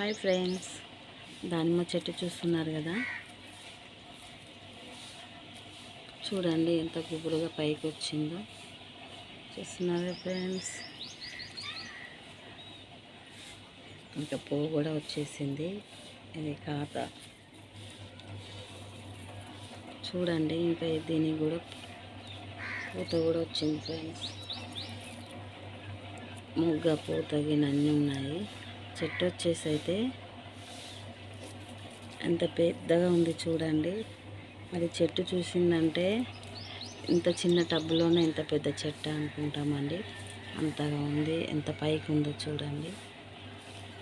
Hi friends. దానిమ్మ చెట్టు చూస్తున్నారు కదా. చూడండి ఎంత గుబురుగా పైకి వచ్చిందో. చూస్తున్నారు ఫ్రెండ్స్? ఇంకా పువ్వు కూడా వచ్చేసింది. ఇది కాత చూడండి ఇంకా దీనికి కూడా పూత కూడా వచ్చింది ఫ్రెండ్స్. మొగ్గ పూత గిన్నె అన్నీ ఉన్నాయి. చెట్టు వచ్చేసి అయితే ఎంత పెద్దగా ఉంది చూడండి. మరి చెట్టు చూసిందంటే ఇంత చిన్న టబ్బులోనే ఇంత పెద్ద చెట్టు అనుకుంటామండి. అంతగా ఉంది. ఎంత పైకి ఉందో చూడండి.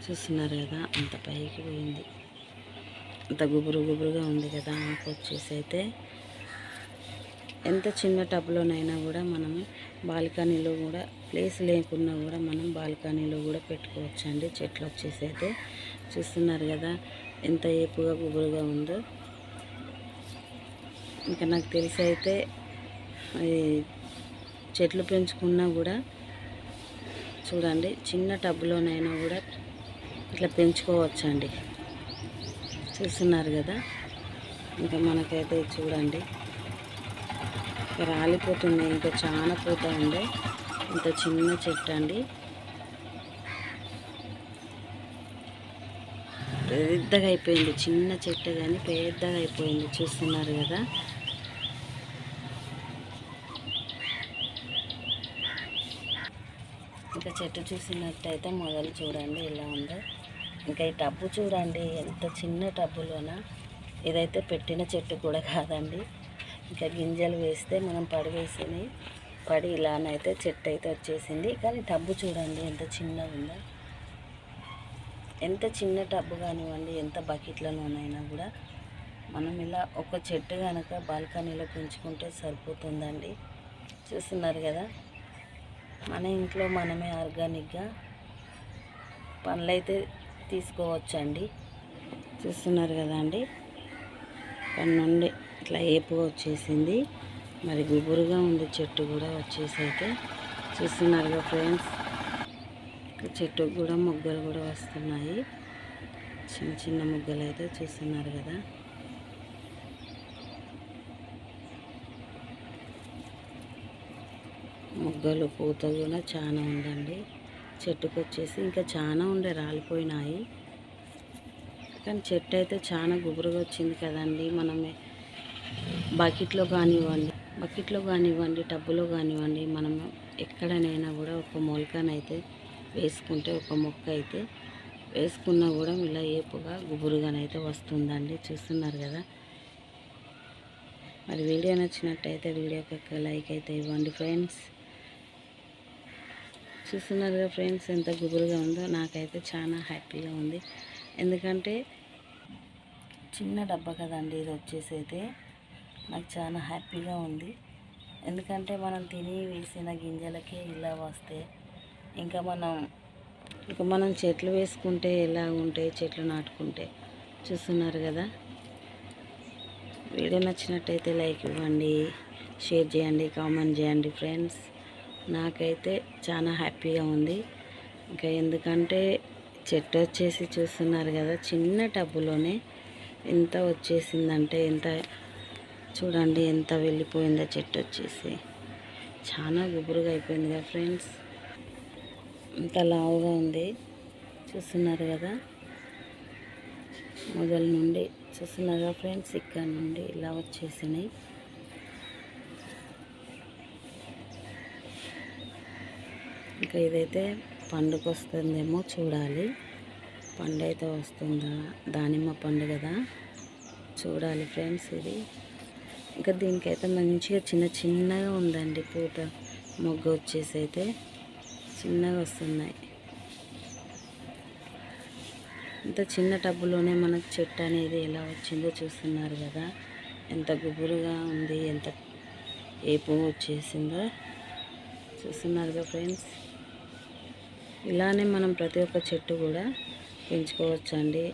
చూస్తున్నారు కదా అంత పైకి పోయింది. అంత గుబురు గుబురుగా ఉంది కదా ఆకు వచ్చేసి అయితే. ఎంత చిన్న టబ్లోనైనా కూడా మనం బాల్కనీలో కూడా ప్లేస్ లేకున్నా కూడా మనం బాల్కనీలో కూడా పెట్టుకోవచ్చండి. చెట్లు వచ్చేసి అయితే చూస్తున్నారు కదా ఎంత ఏపుగా గుబురుగా ఉందో. ఇంకా నాకు తెలిసి అయితే చెట్లు పెంచుకున్నా కూడా చూడండి చిన్న టబ్లోనైనా కూడా ఇట్లా పెంచుకోవచ్చండి. చూస్తున్నారు కదా ఇంకా మనకైతే చూడండి. రాలిపోతుంది. ఇంకా చాలా పూత ఉంది. ఇంత చిన్న చెట్టు అండి. పెద్దగా అయిపోయింది. చిన్న చెట్టు కానీ పెద్దగా అయిపోయింది. చూస్తున్నారు కదా. ఇంకా చెట్టు చూసినట్టయితే మొదలు చూడండి ఎలా ఉందో. ఇంకా ఈ టబ్బు చూడండి ఎంత చిన్న టబ్బులోన. ఇదైతే పెట్టిన చెట్టు కూడా కాదండి. ఇంకా గింజలు వేస్తే మనం పడివేసినవి పడి ఇలానైతే చెట్టు అయితే వచ్చేసింది. కానీ టబ్బు చూడండి ఎంత చిన్నగా ఉందో. ఎంత చిన్న టబ్బు కానివ్వండి ఎంత బకెట్లలోనైనా కూడా మనం ఇలా ఒక చెట్టు కనుక బాల్కనీలో పెంచుకుంటే సరిపోతుందండి. చూస్తున్నారు కదా? మన ఇంట్లో మనమే ఆర్గానిక్గా పనులైతే తీసుకోవచ్చండి. చూస్తున్నారు కదా అండి? ఇక్కడ నుండి ఇట్లా ఏపుగా వచ్చేసింది. మరి గుబురుగా ఉంది చెట్టు కూడా వచ్చేసి అయితే చూస్తున్నారుగా ఫ్రెండ్స్? చెట్టుకు కూడా మొగ్గలు కూడా వస్తున్నాయి. చిన్న చిన్న మొగ్గలు అయితే చూస్తున్నారు కదా. మొగ్గలు పూత కూడా చాలా ఉందండి. చెట్టుకు వచ్చేసి ఇంకా చాలా ఉండే రాలిపోయినాయి. కానీ చెట్టు అయితే చాలా గుబురుగా వచ్చింది కదండి. మనమే బకెట్లో కానివ్వండి బకెట్లో కానివ్వండి టబ్బులో కానివ్వండి మనం ఎక్కడనైనా కూడా ఒక మొలకనైతే వేసుకుంటే ఒక మొక్క అయితే వేసుకున్నా కూడా ఇలా ఏపుగా గుబురుగానైతే వస్తుందండి. చూస్తున్నారు కదా? మరి వీడియో నచ్చినట్టయితే వీడియోకి ఒక లైక్ అయితే ఇవ్వండి ఫ్రెండ్స్. చూస్తున్నారు కదా ఫ్రెండ్స్ ఎంత గుబురుగా ఉందో. నాకైతే చాలా హ్యాపీగా ఉంది. ఎందుకంటే చిన్న డబ్బా కదండి ఇది వచ్చేసి అయితే. నాకు చాలా హ్యాపీగా ఉంది. ఎందుకంటే మనం తిని వేసిన గింజలకే ఇలా వస్తే ఇంకా మనం ఇంకా మనం చెట్లు వేసుకుంటే ఎలా ఉంటాయి చెట్లు నాటుకుంటే చూస్తున్నారు కదా? వీడియో నచ్చినట్టయితే లైక్ ఇవ్వండి షేర్ చేయండి కామెంట్ చేయండి ఫ్రెండ్స్. నాకైతే చాలా హ్యాపీగా ఉంది. ఇంకా ఎందుకంటే చెట్టు వచ్చేసి చూస్తున్నారు కదా చిన్న టబ్బులోనే ఎంత వచ్చేసిందంటే ఎంత చూడండి ఎంత వెళ్ళిపోయిందో చెట్టు వచ్చేసి. చాలా గుబురుగా అయిపోయింది కదా ఫ్రెండ్స్. ఇంత లావుగా ఉంది. చూస్తున్నారు కదా. మొదల నుండి చూస్తున్నారు కదా ఫ్రెండ్స్ ఇక్కడ నుండి ఇలా వచ్చేసినాయి. ఇంకా ఇదైతే పండుగ వస్తుందేమో చూడాలి. పండు అయితే వస్తుందా? దానిమ్మ పండు కదా. చూడాలి ఫ్రెండ్స్ ఇది. ఇంకా దీనికైతే మంచిగా చిన్న చిన్నగా ఉందండి పూత మొగ్గ వచ్చేసి అయితే చిన్నగా వస్తున్నాయి. ఇంత చిన్న టబ్బులోనే మనకు చెట్టు అనేది ఎలా వచ్చిందో చూస్తున్నారు కదా. ఎంత గుబురుగా ఉంది ఎంత ఏ పువ్వు వచ్చేసిందో చూస్తున్నారుగా ఫ్రెండ్స్. ఇలానే మనం ప్రతి ఒక్క చెట్టు కూడా పెంచుకోవచ్చండి.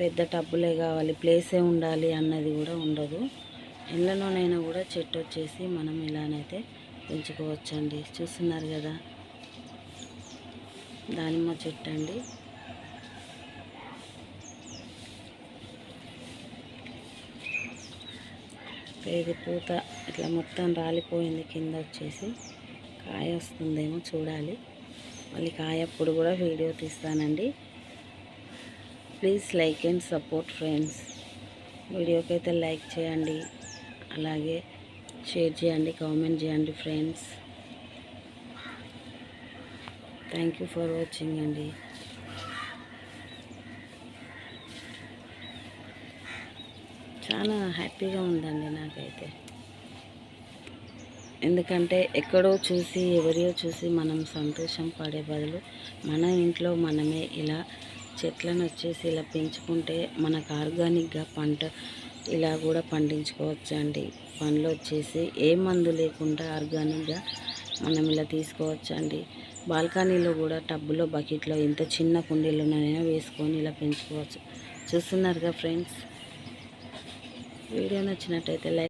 పెద్ద టబ్బులే కావాలి ప్లేసే ఉండాలి అన్నది కూడా ఉండదు. ఇళ్ళలోనైనా కూడా చెట్టు వచ్చేసి మనం ఇలానైతే పెంచుకోవచ్చండి. చూస్తున్నారు కదా? దానిమ్మ చెట్టు అండి పేగు పూత ఇట్లా మొత్తం రాలిపోయింది కింద వచ్చేసి. కాయ వస్తుందేమో చూడాలి. మళ్ళీ కాయ అప్పుడు కూడా video తీస్తానండి. Please like and support friends. వీడియోకి అయితే లైక్ చేయండి. అలాగే షేర్ చేయండి కామెంట్ చేయండి friends. Thank you for watching అండి. చాలా హ్యాపీగా ఉందండి నాకైతే. ఎందుకంటే ఎక్కడో చూసి ఎవరియో చూసి మనం సంతోషం పడే బదులు మన ఇంట్లో మనమే ఇలా చెట్లను వచ్చేసి ఇలా పెంచుకుంటే మనకు ఆర్గానిక్గా పంట ఇలా కూడా పండించుకోవచ్చు అండి పండ్లు వచ్చేసి ఏ మందు లేకుండా ఆర్గానిక్గా మనం ఇలా తీసుకోవచ్చు అండి బాల్కనీలో కూడా టబ్బులో బకెట్లో ఎంత చిన్న కుండీలోనైనా వేసుకొని ఇలా పెంచుకోవచ్చు. చూస్తున్నారుగా ఫ్రెండ్స్? వీడియో నచ్చినట్టయితే లైక్